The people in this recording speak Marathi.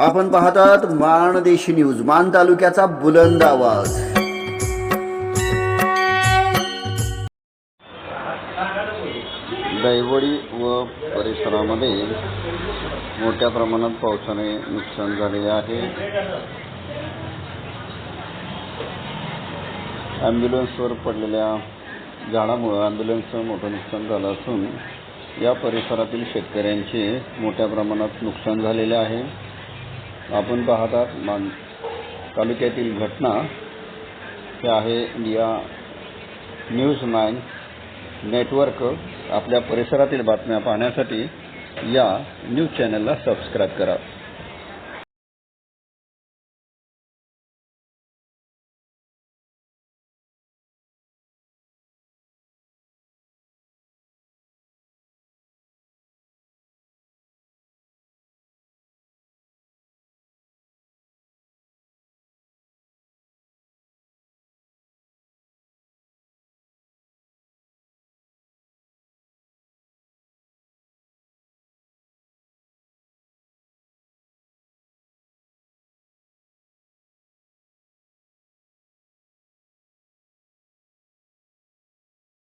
आपण पाहतात माणदेशी न्यूज मान तालुक्याचा बुलंद आवाज. दैवडी व परिसरामध्ये मोठ्या प्रमाणात पावसाने नुकसान झालेले आहे. ॲम्ब्युलन्सवर पडलेल्या झाडामुळं ॲम्ब्युलन्सचं मोठं नुकसान झालं असून या परिसरातील शेतकऱ्यांचे मोठ्या प्रमाणात नुकसान झालेले आहे. आपण पाहतात मान तालुक्यातील घटना हे आहे या न्यूज नाईन नेटवर्क. आपल्या परिसरातील बातम्या पाहण्यासाठी या न्यूज चॅनलला सबस्क्राईब करा.